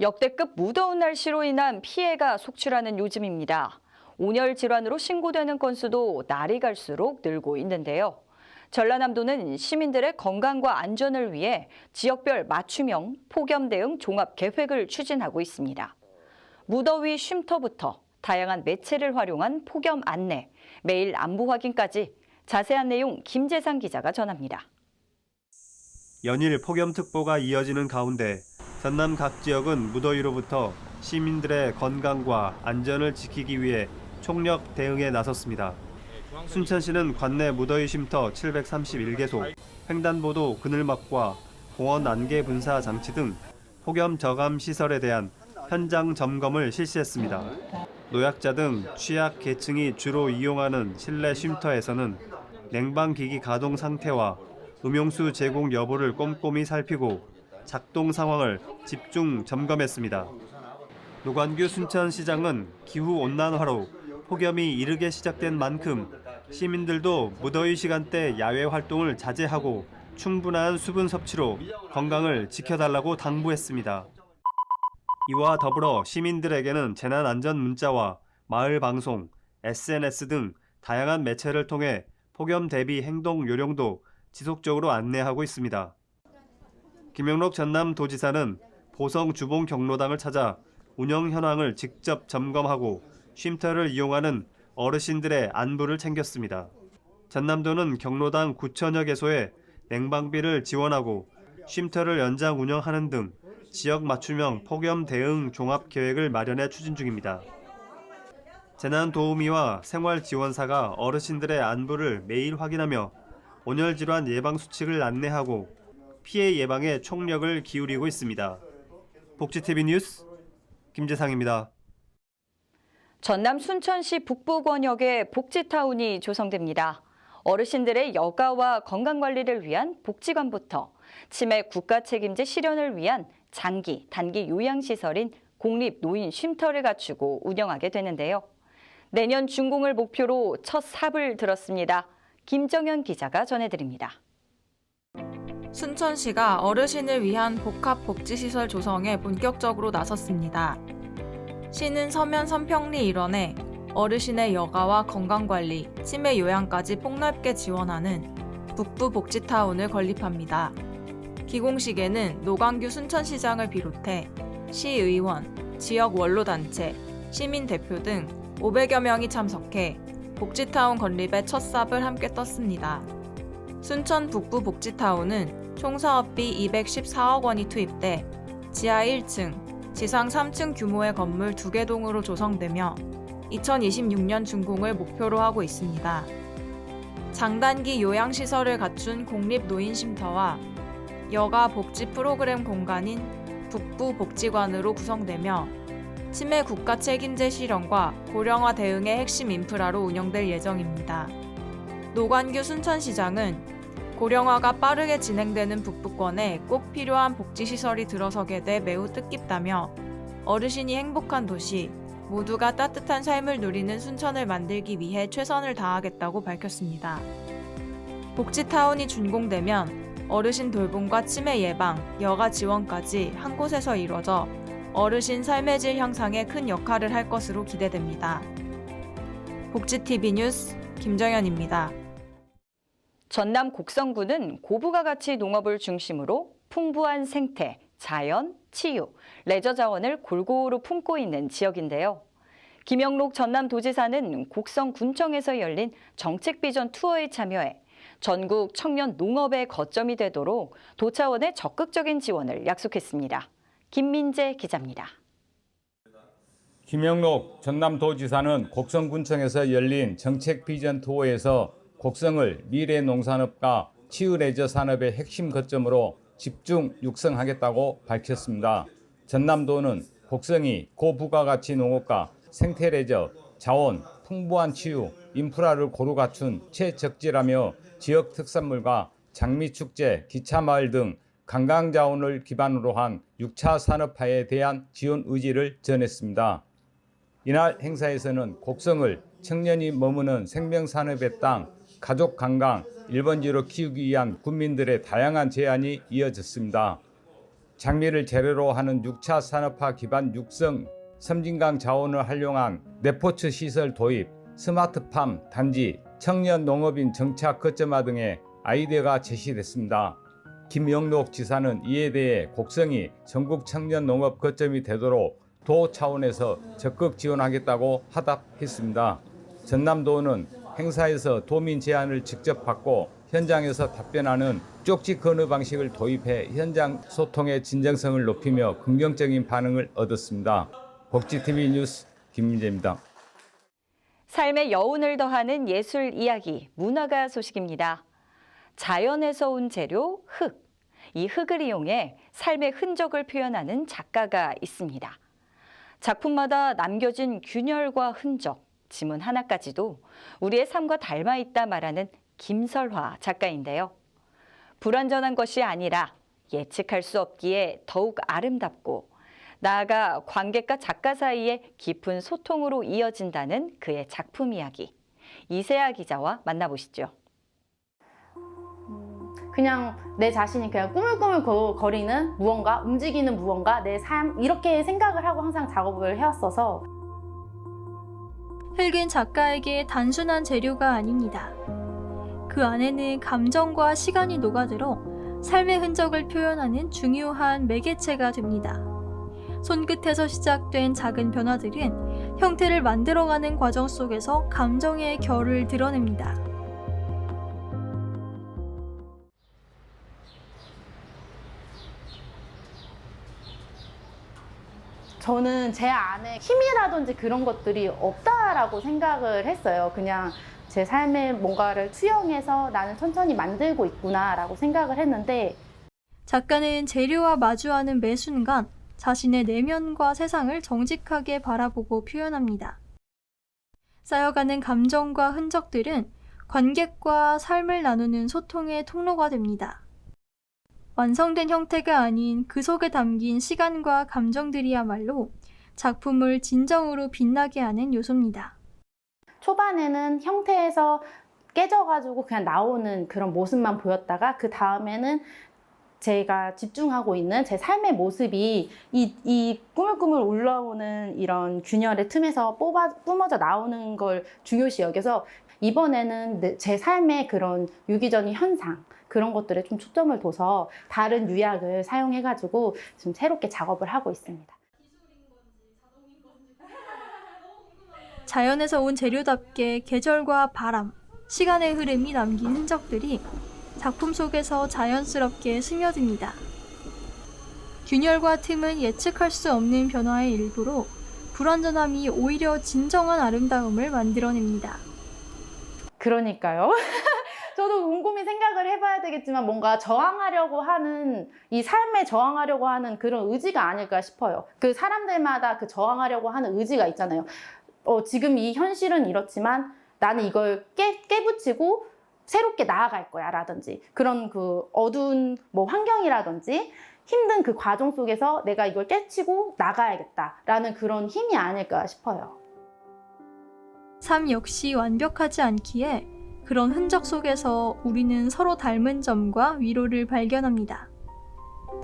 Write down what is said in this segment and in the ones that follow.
역대급 무더운 날씨로 인한 피해가 속출하는 요즘입니다. 온열 질환으로 신고되는 건수도 날이 갈수록 늘고 있는데요. 전라남도는 시민들의 건강과 안전을 위해 지역별 맞춤형 폭염 대응 종합 계획을 추진하고 있습니다. 무더위 쉼터부터 다양한 매체를 활용한 폭염 안내, 매일 안부 확인까지 자세한 내용 김재상 기자가 전합니다. 연일 폭염특보가 이어지는 가운데 전남 각 지역은 무더위로부터 시민들의 건강과 안전을 지키기 위해 총력 대응에 나섰습니다. 순천시는 관내 무더위 쉼터 731개소, 횡단보도 그늘막과 공원 안개 분사 장치 등 폭염 저감 시설에 대한 현장 점검을 실시했습니다. 노약자 등 취약 계층이 주로 이용하는 실내 쉼터에서는 냉방기기 가동 상태와 음용수 제공 여부를 꼼꼼히 살피고 작동 상황을 집중 점검했습니다. 노관규 순천시장은 기후 온난화로 폭염이 이르게 시작된 만큼 시민들도 무더위 시간대 야외 활동을 자제하고 충분한 수분 섭취로 건강을 지켜달라고 당부했습니다. 이와 더불어 시민들에게는 재난 안전 문자와 마을 방송, SNS 등 다양한 매체를 통해 폭염 대비 행동 요령도 지속적으로 안내하고 있습니다. 김영록 전남도지사는 보성 주봉 경로당을 찾아 운영 현황을 직접 점검하고 쉼터를 이용하는 어르신들의 안부를 챙겼습니다. 전남도는 경로당 9천여 개소에 냉방비를 지원하고 쉼터를 연장 운영하는 등 지역 맞춤형 폭염 대응 종합 계획을 마련해 추진 중입니다. 재난 도우미와 생활 지원사가 어르신들의 안부를 매일 확인하며 온열 질환 예방 수칙을 안내하고 피해 예방에 총력을 기울이고 있습니다. 복지TV 뉴스 김재상입니다. 전남 순천시 북부 권역에 복지타운이 조성됩니다. 어르신들의 여가와 건강관리를 위한 복지관부터 치매 국가 책임제 실현을 위한 장기, 단기 요양시설인 공립 노인 쉼터를 갖추고 운영하게 되는데요. 내년 준공을 목표로 첫 삽을 들었습니다. 김정현 기자가 전해드립니다. 순천시가 어르신을 위한 복합 복지시설 조성에 본격적으로 나섰습니다. 시는 서면 선평리 일원에 어르신의 여가와 건강관리, 치매 요양까지 폭넓게 지원하는 북부 복지타운을 건립합니다. 기공식에는 노광규 순천시장을 비롯해 시의원, 지역 원로단체, 시민대표 등 500여 명이 참석해 복지타운 건립의 첫 삽을 함께 떴습니다. 순천 북부 복지타운은 총 사업비 214억 원이 투입돼 지하 1층, 지상 3층 규모의 건물 2개 동으로 조성되며 2026년 준공을 목표로 하고 있습니다. 장단기 요양시설을 갖춘 공립노인쉼터와 여가 복지 프로그램 공간인 북부 복지관으로 구성되며 치매 국가 책임제 실현과 고령화 대응의 핵심 인프라로 운영될 예정입니다. 노관규 순천시장은 고령화가 빠르게 진행되는 북부권에 꼭 필요한 복지시설이 들어서게 돼 매우 뜻깊다며 어르신이 행복한 도시, 모두가 따뜻한 삶을 누리는 순천을 만들기 위해 최선을 다하겠다고 밝혔습니다. 복지타운이 준공되면 어르신 돌봄과 치매 예방, 여가 지원까지 한 곳에서 이뤄져 어르신 삶의 질 향상에 큰 역할을 할 것으로 기대됩니다. 복지TV 뉴스 김정현입니다. 전남 곡성군은 고부가 가치 농업을 중심으로 풍부한 생태, 자연, 치유, 레저 자원을 골고루 품고 있는 지역인데요. 김영록 전남도지사는 곡성군청에서 열린 정책비전 투어에 참여해 전국 청년 농업의 거점이 되도록 도차원의 적극적인 지원을 약속했습니다. 김민재 기자입니다. 김영록 전남도지사는 곡성군청에서 열린 정책 비전 투어에서 곡성을 미래 농산업과 치유 레저 산업의 핵심 거점으로 집중 육성하겠다고 밝혔습니다. 전남도는 곡성이 고부가가치 농업과 생태 레저, 자원, 풍부한 치유, 인프라를 고루 갖춘 최적지라며 지역 특산물과 장미 축제, 기차 마을 등 관광 자원을 기반으로 한 6차 산업화에 대한 지원 의지를 전했습니다. 이날 행사에서는 곡성을 청년이 머무는 생명산업의 땅, 가족 관광, 1번지로 키우기 위한 국민들의 다양한 제안이 이어졌습니다. 장미를 재료로 하는 6차 산업화 기반 육성 섬진강 자원을 활용한 네포츠 시설 도입, 스마트팜 단지, 청년 농업인 정착 거점화 등의 아이디어가 제시됐습니다. 김영록 지사는 이에 대해 곡성이 전국 청년 농업 거점이 되도록 도 차원에서 적극 지원하겠다고 화답했습니다. 전남도는 행사에서 도민 제안을 직접 받고 현장에서 답변하는 쪽지 건의 방식을 도입해 현장 소통의 진정성을 높이며 긍정적인 반응을 얻었습니다. 복지TV 뉴스 김민재입니다. 삶의 여운을 더하는 예술 이야기, 문화가 소식입니다. 자연에서 온 재료, 흙. 이 흙을 이용해 삶의 흔적을 표현하는 작가가 있습니다. 작품마다 남겨진 균열과 흔적, 지문 하나까지도 우리의 삶과 닮아 있다 말하는 김설화 작가인데요. 불완전한 것이 아니라 예측할 수 없기에 더욱 아름답고 나아가 관객과 작가 사이의 깊은 소통으로 이어진다는 그의 작품 이야기. 이세아 기자와 만나보시죠. 그냥 내 자신이 그냥 꾸물꾸물 거- 거리는 무언가, 움직이는 무언가, 내 삶, 이렇게 생각을 하고 항상 작업을 해왔어서 흙은 작가에게 단순한 재료가 아닙니다. 그 안에는 감정과 시간이 녹아들어 삶의 흔적을 표현하는 중요한 매개체가 됩니다. 손끝에서 시작된 작은 변화들은 형태를 만들어가는 과정 속에서 감정의 결을 드러냅니다. 저는 제 안에 힘이라든지 그런 것들이 없다라고 생각을 했어요. 그냥 제 삶에 뭔가를 투영해서 나는 천천히 만들고 있구나라고 생각을 했는데 작가는 재료와 마주하는 매 순간 자신의 내면과 세상을 정직하게 바라보고 표현합니다. 쌓여가는 감정과 흔적들은 관객과 삶을 나누는 소통의 통로가 됩니다. 완성된 형태가 아닌 그 속에 담긴 시간과 감정들이야말로 작품을 진정으로 빛나게 하는 요소입니다. 초반에는 형태에서 깨져가지고 그냥 나오는 그런 모습만 보였다가 그 다음에는 제가 집중하고 있는 제 삶의 모습이 이, 이 꾸물꾸물 올라오는 이런 균열의 틈에서 뽑아, 뿜어져 나오는 걸 중요시 여겨서 이번에는 내- 제 삶의 그런 유기적인 현상 그런 것들에 좀 초점을 둬서 다른 유약을 사용해가지고 지금 새롭게 작업을 하고 있습니다. 자연에서 온 재료답게 계절과 바람, 시간의 흐름이 남긴 흔적들이 작품 속에서 자연스럽게 스며듭니다. 균열과 틈은 예측할 수 없는 변화의 일부로 불완전함이 오히려 진정한 아름다움을 만들어냅니다. 그러니까요. 저도 곰곰이 생각 을 해봐야 되겠지만 뭔가 저항하려고 하는 이 삶에 저항하려고 하는 그런 의지가 아닐까 싶어요. 그 사람들마다 그 저항하려고 하는 의지가 있잖아요. 어, 지금 이 현실은 이렇지만 나는 이걸 깨, 깨붙이고 새롭게 나아갈 거야 라든지 그런 그 어두운 뭐 환경이라든지 힘든 그 과정 속에서 내가 이걸 깨치고 나가야겠다 라는 그런 힘이 아닐까 싶어요. 삶 역시 완벽하지 않기에 그런 흔적 속에서 우리는 서로 닮은 점과 위로를 발견합니다.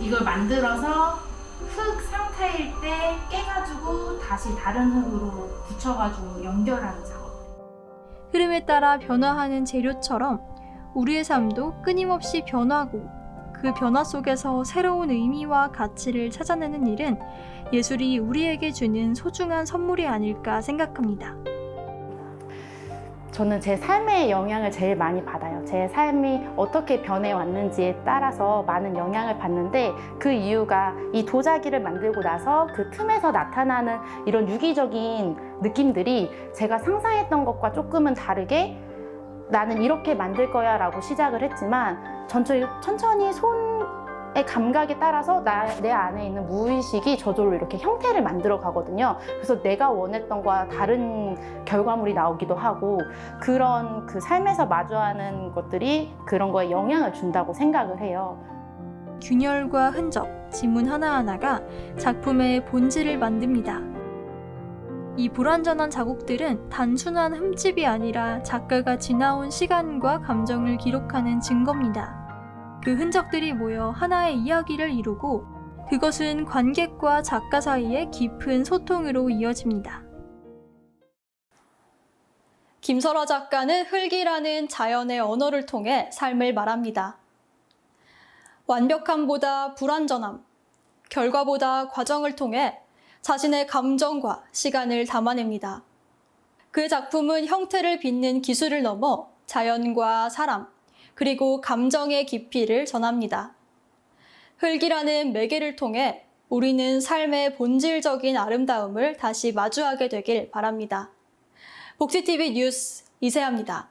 이걸 만들어서 흙 상태일 때 깨가지고 다시 다른 흙으로 붙여가지고 연결하는 작업. 흐름에 따라 변화하는 재료처럼 우리의 삶도 끊임없이 변하고 그 변화 속에서 새로운 의미와 가치를 찾아내는 일은 예술이 우리에게 주는 소중한 선물이 아닐까 생각합니다. 저는 제 삶의 영향을 제일 많이 받아요. 제 삶이 어떻게 변해왔는지에 따라서 많은 영향을 받는데 그 이유가 이 도자기를 만들고 나서 그 틈에서 나타나는 이런 유기적인 느낌들이 제가 상상했던 것과 조금은 다르게 나는 이렇게 만들 거야 라고 시작을 했지만 천천히, 천천히 손의 감각에 따라서 나, 내 안에 있는 무의식이 저절로 이렇게 형태를 만들어 가거든요. 그래서 내가 원했던 거와 다른 결과물이 나오기도 하고 그런 그 삶에서 마주하는 것들이 그런 거에 영향을 준다고 생각을 해요. 균열과 흔적, 지문 하나하나가 작품의 본질을 만듭니다. 이 불완전한 자국들은 단순한 흠집이 아니라 작가가 지나온 시간과 감정을 기록하는 증거입니다. 그 흔적들이 모여 하나의 이야기를 이루고 그것은 관객과 작가 사이의 깊은 소통으로 이어집니다. 김설아 작가는 흙이라는 자연의 언어를 통해 삶을 말합니다. 완벽함보다 불완전함, 결과보다 과정을 통해 자신의 감정과 시간을 담아냅니다. 그 작품은 형태를 빚는 기술을 넘어 자연과 사람, 그리고 감정의 깊이를 전합니다. 흙이라는 매개를 통해 우리는 삶의 본질적인 아름다움을 다시 마주하게 되길 바랍니다. 복지TV 뉴스 이세아입니다.